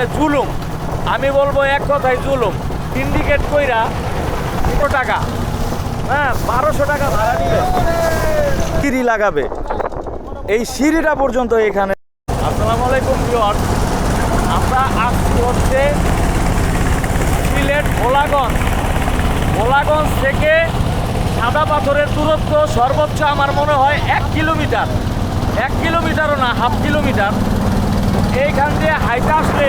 মানে জুলুম। আমি বলব এক কথায় জুলুম। সিন্ডিকেট কইরা দুটো টাকা। হ্যাঁ বারোশো টাকা ভাড়া নিবে। সিঁড়ি লাগাবে। এই সিঁড়িটা পর্যন্ত এখানে আসসালামু আলাইকুম ভিউয়ার্স আমরা আসছি হচ্ছে সিলেট ভোলাগঞ্জ। ভোলাগঞ্জ থেকে সাদা পাথরের দূরত্ব সর্বোচ্চ আমার মনে হয় এক কিলোমিটার। এক কিলোমিটারও না, হাফ কিলোমিটার। এইখান দিয়ে হাইটে আসলে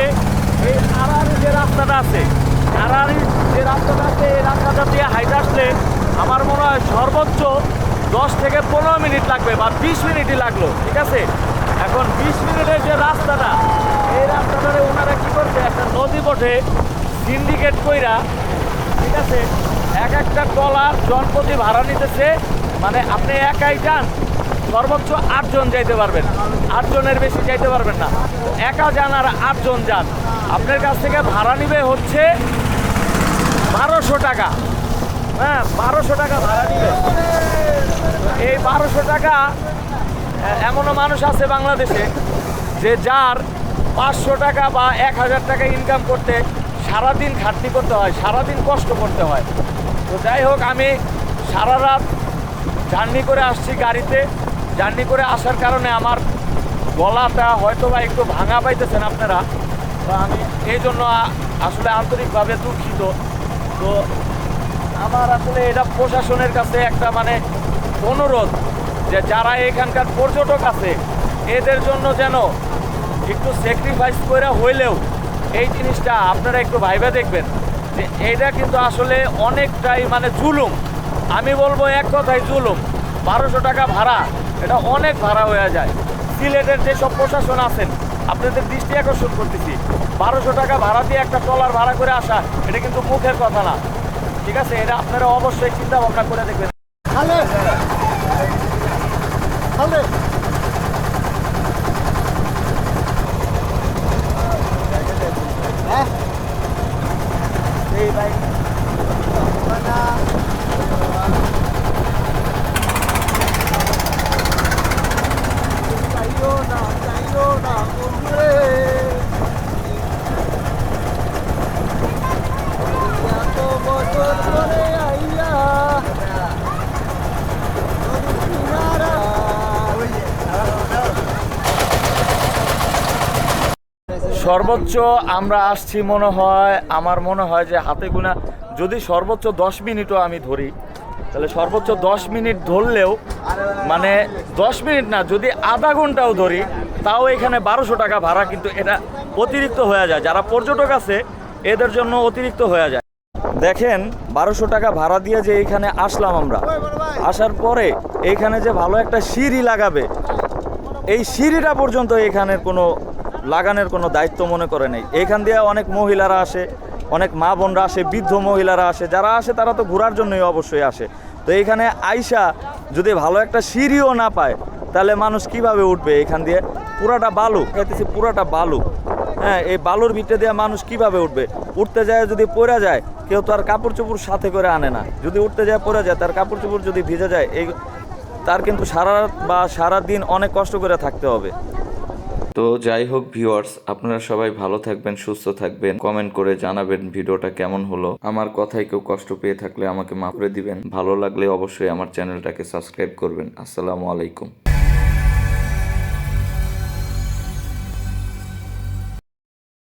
এই আড়াআড়ি যে রাস্তাটা আছে আড়াআড়ি যে রাস্তাটা আছে, এই রাস্তাটা দিয়ে হাইটে আসলে আমার মনে হয় সর্বোচ্চ দশ থেকে পনেরো মিনিট লাগবে বা বিশ মিনিটই লাগল, ঠিক আছে? এখন বিশ মিনিটের যে রাস্তাটা, এই রাস্তাটারে ওনারা কী করছে, একটা নদী পথে সিন্ডিকেট কইরা, ঠিক আছে? এক একটা টলার জনপ্রতি ভাড়া নিতেছে মানে আপনি একাই যান সর্বোচ্চ আটজন যাইতে পারবেন। আটজনের বেশি যাইতে পারবেন না। একা যান আর আটজন যান। আপনার কাছ থেকে ভাড়া নিবে হচ্ছে বারোশো টাকা। হ্যাঁ বারোশো টাকা ভাড়া নিবে। এই বারোশো টাকা এমনও মানুষ আছে বাংলাদেশে যে যার পাঁচশো টাকা বা এক হাজার টাকা ইনকাম করতে সারাদিন খাটনি করতে হয়, সারাদিন কষ্ট করতে হয়। তো যাই হোক, আমি সারা রাত জার্নি করে আসছি গাড়িতে। জার্নি করে আসার কারণে আমার গলাটা হয়তো বা একটু ভাঙা পাইতেছেন আপনারা। তো আমি এই জন্য আসলে আন্তরিকভাবে দুঃখিত। তো আমার আসলে এটা প্রশাসনের কাছে একটা মানে অনুরোধ যে যারা এখানকার পর্যটক আছে, এদের জন্য যেন একটু স্যাক্রিফাইস করে হইলেও এই জিনিসটা আপনারা একটু ভাইবে দেখবেন যে এটা কিন্তু আসলে অনেকটাই মানে জুলুম। আমি বলব এক কথায় জুলুম। বারোশো টাকা ভাড়া। এটা অনেক ভাড়া হয়ে যায়। সিলেটের যেসব প্রশাসন আছেন, আপনাদের দৃষ্টি আকর্ষণ করতেছি। বারোশো টাকা ভাড়া দিয়ে একটা ট্রলার ভাড়া করে আসা, এটা কিন্তু মুখের কথা না। ঠিক আছে? এটা আপনারা অবশ্যই চিন্তা ভাবনা করে দেখবেন খালে খালে হ্যাঁ এই ভাই না চাইও না চাইও না বন্ধুরে এত বছর পরে আইয়া সর্বোচ্চ আমরা আসছি মনে হয়, আমার মনে হয় যে হাতে গোনা, যদি সর্বোচ্চ দশ মিনিটও আমি ধরি, তাহলে সর্বোচ্চ দশ মিনিট ধরলেও মানে দশ মিনিট না, যদি আধা ঘন্টাও ধরি, তাও এখানে বারোশো টাকা ভাড়া কিন্তু এটা অতিরিক্ত হয়ে যায়। যারা পর্যটক আছে, এদের জন্য অতিরিক্ত হয়ে যায়। দেখেন, বারোশো টাকা ভাড়া দিয়ে যে এখানে আসলাম আমরা। আসার পরে এইখানে যে ভালো একটা সিঁড়ি লাগাবে, এই সিঁড়িটা পর্যন্ত এখানের কোনো লাগানোর কোনো দায়িত্ব মনে করে নেই। এখান দিয়ে অনেক মহিলারা আসে, অনেক মা বোনরা আসে, বৃদ্ধ মহিলারা আসে, যারা আসে তারা তো ঘোরার জন্যই অবশ্যই আসে। তো এইখানে আইসা যদি ভালো একটা সিঁড়িও না পায়, তাহলে মানুষ কীভাবে উঠবে এখান দিয়ে? পুরাটা বালু খাইতেছি পুরাটা বালু। হ্যাঁ এই বালুর ভিতরে দিয়ে মানুষ কীভাবে উঠবে? উঠতে যায় যদি পড়ে যায়, কেউ তো আর কাপড় চোপড় সাথে করে আনে না। যদি উঠতে যায়, পড়ে যায়, তার কাপড় চোপড় যদি ভিজে যায়, এই তার কিন্তু সারা বা সারা দিন অনেক কষ্ট করে থাকতে হবে। তো যাই হোক ভিউয়ার্স, আপনারা সবাই ভালো থাকবেন, সুস্থ থাকবেন। কমেন্ট করে জানাবেন ভিডিওটা কেমন হলো। আমার কথায় কেউ কষ্ট পেয়ে থাকলে আমাকে মাফ করে দিবেন। ভালো লাগলে অবশ্যই আমার চ্যানেলটাকে সাবস্ক্রাইব করবেন। আসসালামু আলাইকুম।